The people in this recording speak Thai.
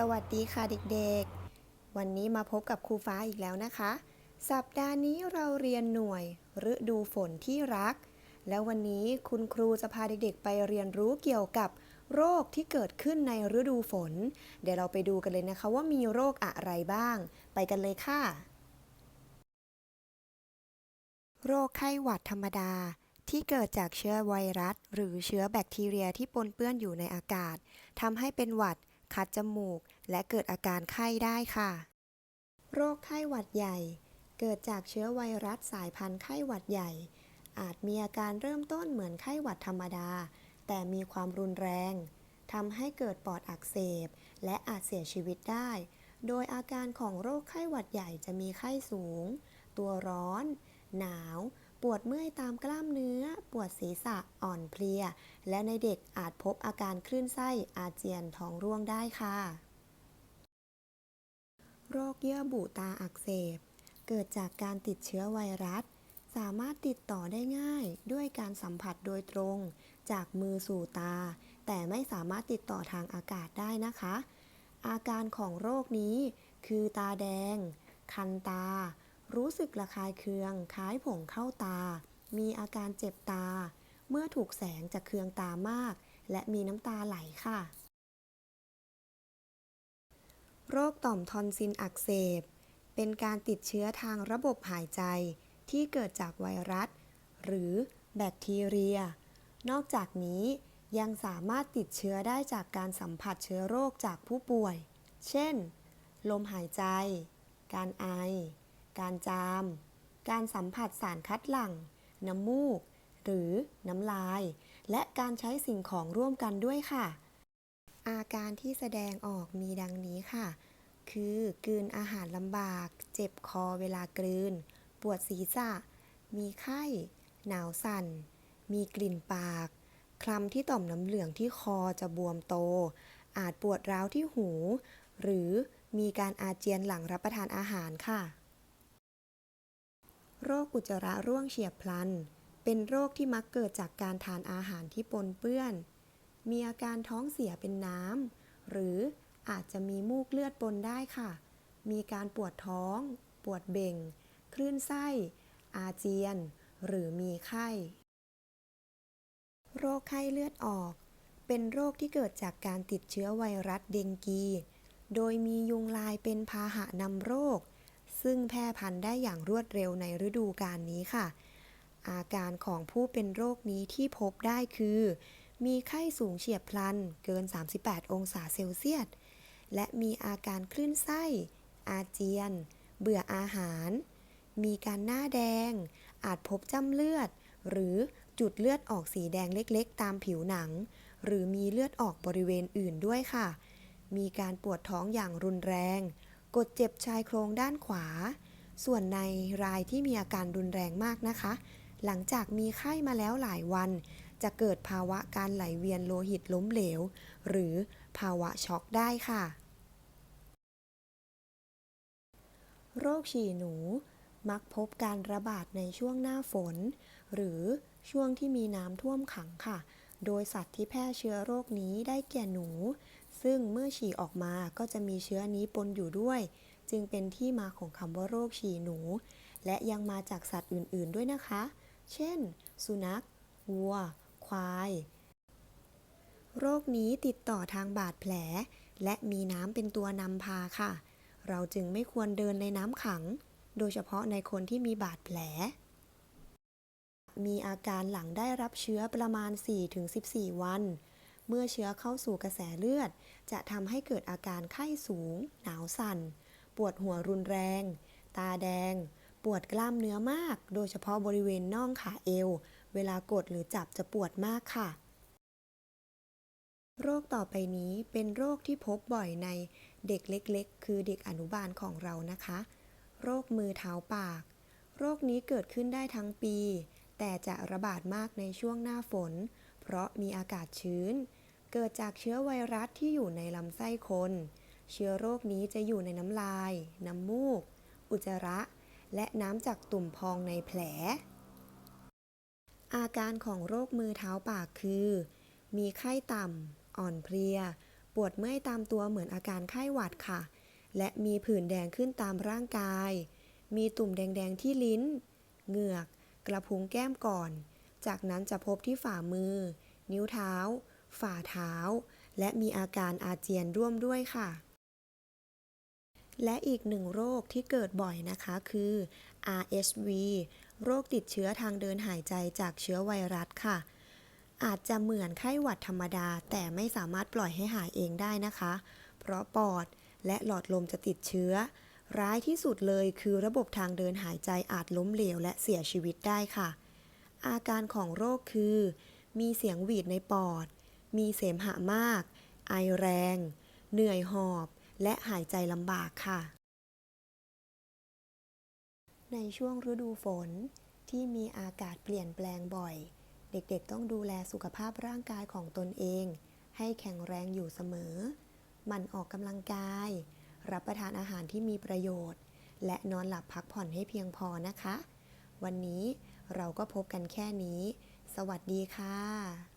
สวัสดีค่ะเด็กๆ วันนี้มาพบกับครูฟ้าอีกแล้วนะคะ สัปดาห์นี้เราเรียนหน่วยฤดูฝนที่รัก แล้ววันนี้คุณครูจะพาเด็กๆ ไปเรียนรู้เกี่ยวกับโรคที่เกิดขึ้นในฤดูฝน เดี๋ยวเราไปดูกันเลยนะคะว่ามีโรคอะไรบ้าง ไปกันเลยค่ะ โรคไข้หวัดธรรมดาที่เกิดจากเชื้อไวรัส หรือเชื้อแบคทีเรียที่ปนเปื้อนอยู่ในอากาศทำให้เป็นหวัด คัดจมูก และเกิดอาการไข้ได้ค่ะ โรคไข้หวัดใหญ่ เกิดจากเชื้อไวรัสสายพันธุ์ไข้หวัดใหญ่ อาจมีอาการเริ่มต้นเหมือนไข้หวัดธรรมดา แต่มีความรุนแรงทำให้เกิดปอดอักเสบ และอาจเสียชีวิตได้ โดยอาการของโรคไข้หวัดใหญ่จะมีไข้สูง ตัวร้อน หนาว วดเมื่อยตามกล้ามเนื้อ ปวดศีรษะอ่อนเพลีย และในเด็กอาจพบอาการคลื่นไส้อาเจียนท้องร่วงได้ค่ะ โรคเยื่อบุตาอักเสบ เกิดจากการติดเชื้อไวรัส สามารถติดต่อได้ง่ายด้วยการสัมผัสโดยตรง จากมือสู่ตา แต่ไม่สามารถติดต่อทางอากาศได้นะคะ อาการของโรคนี้ คือตาแดง คันตา รู้สึกระคายเคือง คล้ายผงเข้าตา มีอาการเจ็บตา เมื่อถูกแสงจะเคืองตามาก และมีน้ำตาไหลค่ะ โรคต่อมทอนซิลอักเสบ เป็นการติดเชื้อทางระบบหายใจ ที่เกิดจากไวรัส หรือแบคทีเรีย นอกจากนี้ยังสามารถติดเชื้อได้จากการสัมผัสเชื้อโรคจากผู้ป่วย เช่น ลมหายใจ การไอ การจาม การสัมผัสสารคัดหลั่ง น้ำมูก หรือน้ำลาย และการใช้สิ่งของร่วมกันด้วยค่ะ อาการที่แสดงออกมีดังนี้ค่ะ คือ กลืนอาหารลำบาก เจ็บคอเวลากลืน ปวดศีรษะ มีไข้ หนาวสั่น มีกลิ่นปาก คลำที่ต่อมน้ำเหลืองที่คอจะบวมโต อาจปวดร้าวที่หู หรือมีการอาเจียนหลังรับประทานอาหารค่ะ โรคอุจจาระร่วงเฉียบพลัน เป็นโรคที่มักเกิดจากการทานอาหารที่ปนเปื้อน มีอาการท้องเสียเป็นน้ำ หรืออาจจะมีมูกเลือดปนได้ค่ะ มีการปวดท้อง ปวดเบ่ง คลื่นไส้ อาเจียน หรือมีไข้ โรคไข้เลือดออก เป็นโรคที่เกิดจากการติดเชื้อไวรัสเดงกี โดยมียุงลายเป็นพาหะนำโรค ซึ่งแพร่พันธุ์ได้อย่างรวดเร็วในฤดูกาลนี้ค่ะ อาการของผู้เป็นโรคนี้ที่พบได้คือ มีไข้สูงเฉียบพลันเกิน 38 องศาเซลเซียส และมีอาการคลื่นไส้ อาเจียน เบื่ออาหาร มีการหน้าแดง อาจพบจ้ำเลือด หรือจุดเลือดออกสีแดงเล็กๆ ตามผิวหนัง หรือมีเลือดออกบริเวณอื่นด้วยค่ะ มีการปวดท้องอย่างรุนแรง กดเจ็บชายโครงด้านขวา ส่วนในรายที่มีอาการรุนแรงมากนะคะ หลังจากมีไข้มาแล้วหลายวัน จะเกิดภาวะการไหลเวียนโลหิตล้มเหลว หรือภาวะช็อกได้ค่ะ โรคฉี่หนู มักพบการระบาดในช่วงหน้าฝน หรือช่วงที่มีน้ำท่วมขังค่ะ โดยสัตว์ที่แพร่เชื้อโรคนี้ได้แก่หนู ซึ่งเมื่อฉี่ออกมาก็จะมีเชื้อนี้ปนอยู่ด้วย จึงเป็นที่มาของคำว่าโรคฉี่หนู และยังมาจากสัตว์อื่น ๆ ด้วยนะคะ เช่น สุนัข วัว ควาย โรคนี้ติดต่อทางบาดแผล และมีน้ำเป็นตัวนำพาค่ะ เราจึงไม่ควรเดินในน้ำขัง โดยเฉพาะในคนที่มีบาดแผล มีอาการหลังได้รับเชื้อประมาณ 4-14 วัน เมื่อเชื้อเข้าสู่กระแสเลือด จะทำให้เกิดอาการไข้สูง หนาวสั่น ปวดหัวรุนแรง ตาแดง ปวดกล้ามเนื้อมาก โดยเฉพาะบริเวณน่องขาเอว เวลากดหรือจับจะปวดมากค่ะ โรคต่อไปนี้เป็นโรคที่พบบ่อยในเด็กเล็ก ๆ คือเด็กอนุบาลของเรานะคะ โรคมือเท้าปาก โรคนี้เกิดขึ้นได้ทั้งปี แต่จะระบาดมากในช่วงหน้าฝน เพราะมีอากาศชื้น เกิดจากเชื้อไวรัสที่อยู่ในลำไส้คน เชื้อโรคนี้จะอยู่ในน้ำลาย น้ำมูก อุจจาระ และน้ำจากตุ่มพองในแผล อาการของโรคมือเท้าปากคือ มีไข้ต่ำ อ่อนเพลียปปวดเมื่อยตามตัวเหมือนอาการไข้หวัดค่ะ และมีผื่นแดงขึ้นตามร่างกาย มีตุ่มแดงๆที่ลิ้น เหงือก กระพุ้งแก้มก่อน จากนั้นจะพบที่ฝ่ามือ นิ้วเท้า ฝ่าเท้า และมีอาการอาเจียนร่วมด้วยค่ะ และอีกหนึ่งโรคที่เกิดบ่อยนะคะคือ RSV โรคติดเชื้อทางเดินหายใจจากเชื้อไวรัสค่ะ อาจจะเหมือนไข้หวัดธรรมดาแต่ไม่สามารถปล่อยให้หายเองได้นะคะ เพราะปอดและหลอดลมจะติดเชื้อ ร้ายที่สุดเลยคือระบบทางเดินหายใจอาจล้มเหลวและเสียชีวิตได้ค่ะ อาการของโรคคือ มีเสียงหวีดในปอด มีเสมหะมาก ไอแรง เหนื่อยหอบ และหายใจลำบากค่ะ ในช่วงฤดูฝนที่มีอากาศเปลี่ยนแปลงบ่อย เด็กๆต้องดูแลสุขภาพร่างกายของตนเอง ให้แข็งแรงอยู่เสมอ มันออกกำลังกาย รับประทานอาหารที่มีประโยชน์ และนอนหลับพักผ่อนให้เพียงพอนะคะ วันนี้ เราก็พบกันแค่นี้ สวัสดีค่ะ